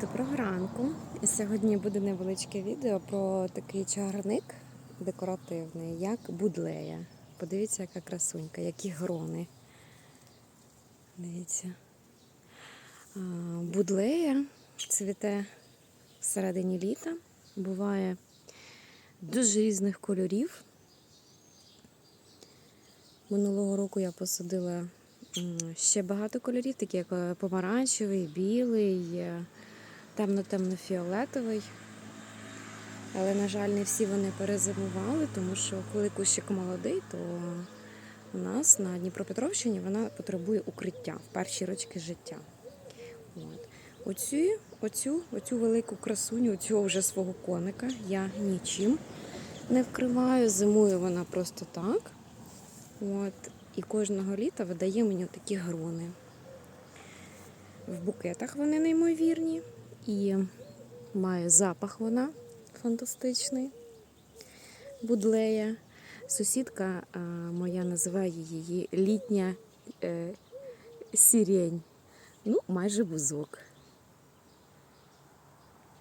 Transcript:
Доброго ранку. І сьогодні буде невеличке відео про такий чагарник декоративний, як будлея. Подивіться, яка красунька, які грони. Дивіться. Будлея цвіте всередині літа. Буває дуже різних кольорів. Минулого року я посадила ще багато кольорів, такі як е, помаранчевий, білий, е, темно-темно-фіолетовий. Але, на жаль, не всі вони перезимували, тому що коли кущик молодий, то у нас на Дніпропетровщині вона потребує укриття в перші рочки життя. От. Оцю, оцю, оцю велику красуню, оцього вже свого коника я нічим не вкриваю. Зимує вона просто так. От. І кожного літа видає мені такі грони. В букетах вони неймовірні. І має запах вона фантастичний. Будлея. Сусідка моя називає її літня е, сірень. Ну, майже бузок.